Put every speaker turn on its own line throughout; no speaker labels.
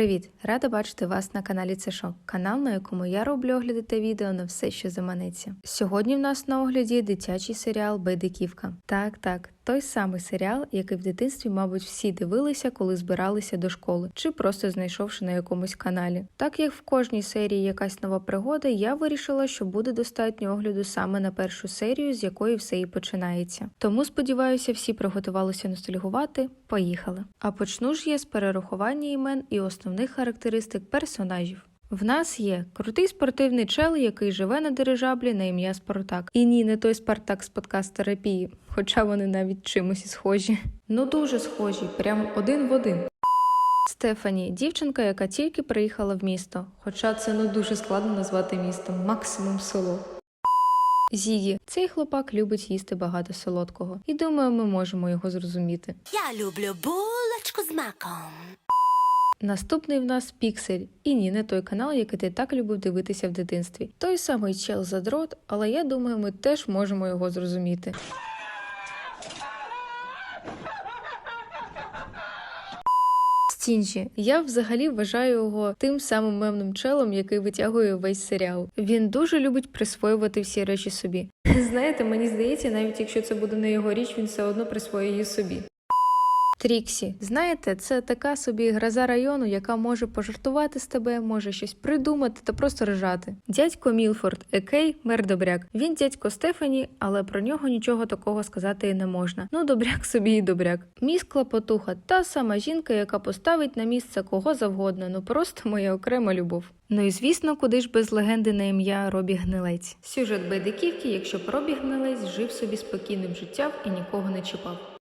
Привіт! Рада бачити вас на каналі Цешок, канал, на якому я роблю огляди та відео на все, що заманеться. Сьогодні в нас на огляді дитячий серіал Байдиківка. Так, так, той самий серіал, який в дитинстві, мабуть, всі дивилися, коли збиралися до школи, чи просто знайшовши на якомусь каналі. Так як в кожній серії якась нова пригода, я вирішила, що буде достатньо огляду саме на першу серію, з якої все і починається. Тому сподіваюся, всі приготувалися ностальгувати. Поїхали. А почну ж я з перерахування імен і основних характеристик персонажів. В нас є крутий спортивний чел, який живе на дирижаблі на ім'я Спартак. І ні, не той Спартак з подкаст терапії, хоча вони навіть чимось схожі. Ну дуже схожі, прям один в один. Стефані, дівчинка, яка тільки приїхала в місто, хоча це не дуже складно назвати містом, максимум село. Зігі, цей хлопак любить їсти багато солодкого, і думаю, ми можемо його зрозуміти.
Я люблю булочку з маком.
Наступний в нас Піксель, і ні, не той канал, який ти так любив дивитися в дитинстві. Той самий чел задрот, але я думаю, ми теж можемо його зрозуміти. Стінджі. Я взагалі вважаю його тим самим мемним челом, який витягує весь серіал. Він дуже любить присвоювати всі речі собі. Знаєте, мені здається, навіть якщо це буде не його річ, він все одно присвоює її собі. Тріксі, знаєте, це така собі гроза району, яка може пожартувати з тебе, може щось придумати та просто ржати. Дядько Мілфорд, екей, мер добряк. Він дядько Стефані, але про нього нічого такого сказати і не можна. Ну, добряк собі і добряк. Міс Клопотуха, та сама жінка, яка поставить на місце кого завгодно, ну просто моя окрема любов. Ну і звісно, куди ж без легенди на ім'я Робі Гнилець. Сюжет байдиківки, якщо б Робі Гнилець жив собі спокійним життям і нікого не чіпав.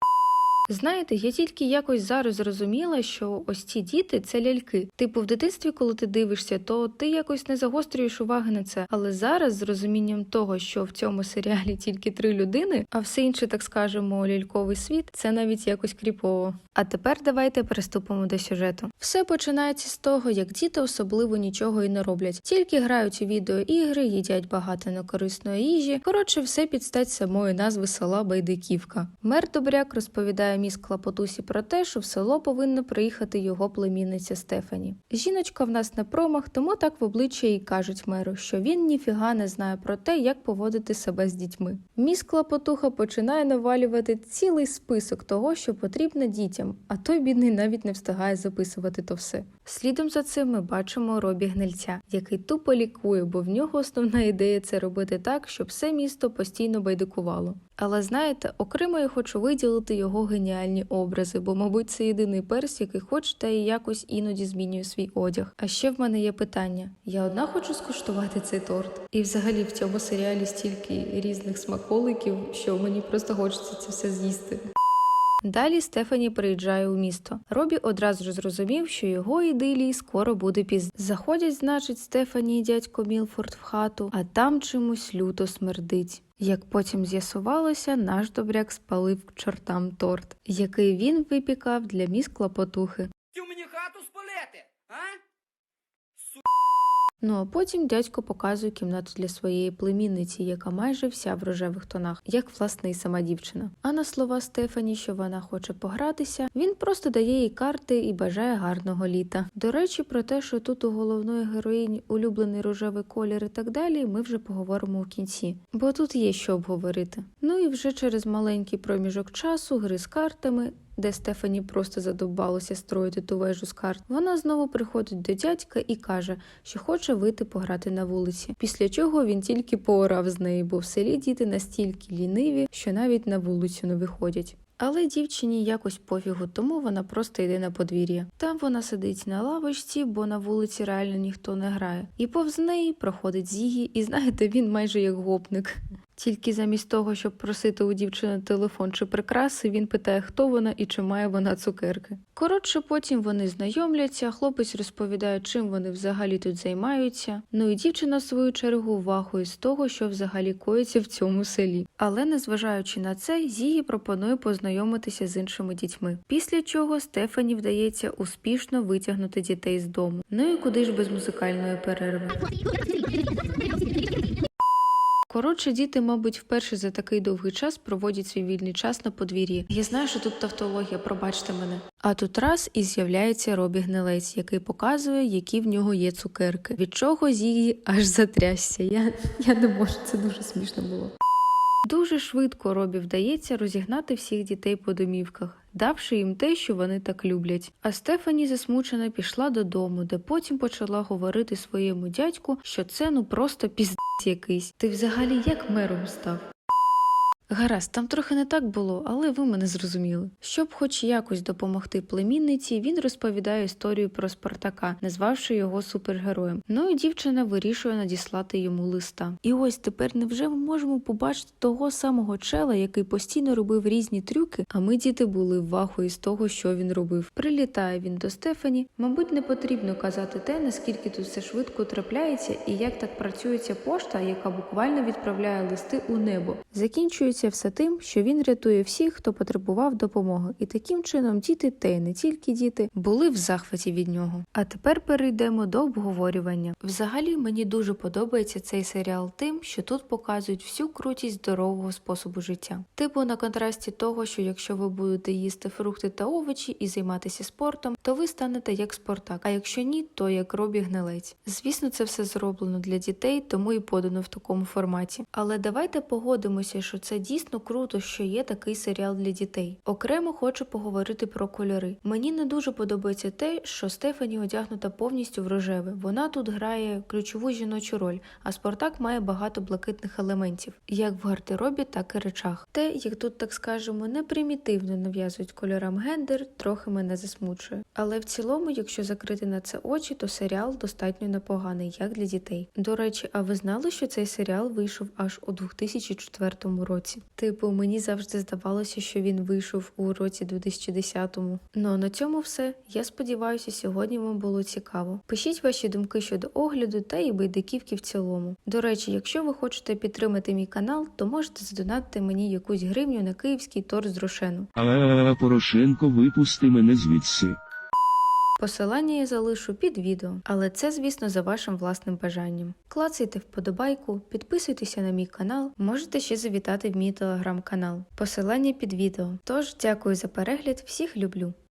Знаєте, я тільки якось зараз зрозуміла, що ось ці діти це ляльки. Типу, в дитинстві, коли ти дивишся, то ти якось не загострюєш уваги на це. Але зараз, з розумінням того, що в цьому серіалі тільки три людини, а все інше, так скажемо, ляльковий світ, це навіть якось кріпово. А тепер давайте переступимо до сюжету. Все починається з того, як діти особливо нічого і не роблять, тільки грають у відеоігри, їдять багато некорисної їжі. Коротше, все під стать самої назви села Байдиківка. Мер Добряк розповідає міс Клапотусі про те, що в село повинна приїхати його племінниця Стефані. Жіночка в нас не промах, тому так в обличчя і кажуть меру, що він ніфіга не знає про те, як поводити себе з дітьми. Міс Клапотуха починає навалювати цілий список того, що потрібно дітям, а той бідний навіть не встигає записувати то все. Слідом за цим ми бачимо Робі Гнильця, який тупо лікує, бо в нього основна ідея це робити так, щоб все місто постійно байдикувало. Але знаєте, окремо я хочу виділити його геніальні образи, бо, мабуть, це єдиний перс, який хоч та і якось іноді змінює свій одяг. А ще в мене є питання: я одна хочу скуштувати цей торт. І взагалі в цьому серіалі стільки різних смаколиків, що мені просто хочеться це все з'їсти. Далі Стефані приїжджає у місто. Робі одразу ж зрозумів, що його ідилії скоро буде пізно. Заходять, значить, Стефані і дядько Мілфорд в хату, а там чимось люто смердить. Як потім з'ясувалося, наш добряк спалив к чортам торт, який він випікав для міс Клопотухи.
Ти мені хату спалити, а?
Ну а потім дядько показує кімнату для своєї племінниці, яка майже вся в рожевих тонах, як власне і сама дівчина. А на слова Стефані, що вона хоче погратися, він просто дає їй карти і бажає гарного літа. До речі, про те, що тут у головної героїні улюблений рожевий колір і так далі, ми вже поговоримо у кінці, бо тут є що обговорити. Ну і вже через маленький проміжок часу, гри з картами де Стефані просто задовбалося строїти ту вежу з карт, вона знову приходить до дядька і каже, що хоче вийти пограти на вулиці. Після чого він тільки поорав з неї, бо в селі діти настільки ліниві, що навіть на вулицю не виходять. Але дівчині якось пофігу, тому вона просто йде на подвір'я. Там вона сидить на лавочці, бо на вулиці реально ніхто не грає. І повз неї проходить Зігі, і знаєте, він майже як гопник. Тільки замість того, щоб просити у дівчини телефон чи прикраси, він питає, хто вона і чи має вона цукерки. Коротше, потім вони знайомляться, хлопець розповідає, чим вони взагалі тут займаються. Ну і дівчина в свою чергу вахує з того, що взагалі коїться в цьому селі. Але незважаючи на це, Зігі пропонує познайомитися з іншими дітьми. Після чого Стефані вдається успішно витягнути дітей з дому. Ну і куди ж без музикальної перерви. Коротше, діти, мабуть, вперше за такий довгий час проводять свій вільний час на подвір'ї. Я знаю, що тут тавтологія, пробачте мене. А тут раз і з'являється Робі Гнилець, який показує, які в нього є цукерки. Від чого Зігі аж затрясся. Я, я не можу, це дуже смішно було. Дуже швидко Робі вдається розігнати всіх дітей по домівках, давши їм те, що вони так люблять. А Стефані засмучена пішла додому, де потім почала говорити своєму дядьку, що це ну просто піздець якийсь. Ти взагалі як мером став? Гаразд, там трохи не так було, але ви мене зрозуміли. Щоб хоч якось допомогти племінниці, він розповідає історію про Спартака, назвавши його супергероєм. Ну і дівчина вирішує надіслати йому листа. І ось тепер невже ми можемо побачити того самого чела, який постійно робив різні трюки, а ми діти були в ваху з того, що він робив. Прилітає він до Стефані. Мабуть, не потрібно казати те, наскільки тут все швидко трапляється, і як так працює ця пошта, яка буквально відправляє листи у небо. Закінчується все тим, що він рятує всіх, хто потребував допомоги, і таким чином діти, та й не тільки діти, були в захваті від нього. А тепер перейдемо до обговорювання. Взагалі мені дуже подобається цей серіал тим, що тут показують всю крутість здорового способу життя. Типу на контрасті того, що якщо ви будете їсти фрукти та овочі і займатися спортом, то ви станете як спортак. А якщо ні, то як робі гнилець. Звісно, це все зроблено для дітей, тому і подано в такому форматі. Але давайте погодимося, що це дійсно круто, що є такий серіал для дітей. Окремо хочу поговорити про кольори. Мені не дуже подобається те, що Стефані одягнута повністю в рожеве. Вона тут грає ключову жіночу роль, а Спартак має багато блакитних елементів, як в гардеробі, так і речах. Те, як тут так скажемо, не примітивно нав'язують кольорам гендер, трохи мене засмучує. Але в цілому, якщо закрити на це очі, то серіал достатньо непоганий, як для дітей. До речі, а ви знали, що цей серіал вийшов аж у 2004 році? Типу, мені завжди здавалося, що він вийшов у році 2010-му. Ну а на цьому все. Я сподіваюся, сьогодні вам було цікаво. Пишіть ваші думки щодо огляду та і байдиківки в цілому. До речі, якщо ви хочете підтримати мій канал, то можете задонатити мені якусь гривню на київський торт з Рошену.
Але Порошенко випусти мене звідси.
Посилання я залишу під відео, але це, звісно, за вашим власним бажанням. Клацайте вподобайку, підписуйтеся на мій канал, можете ще завітати в мій телеграм-канал. Посилання під відео. Тож, дякую за перегляд, всіх люблю.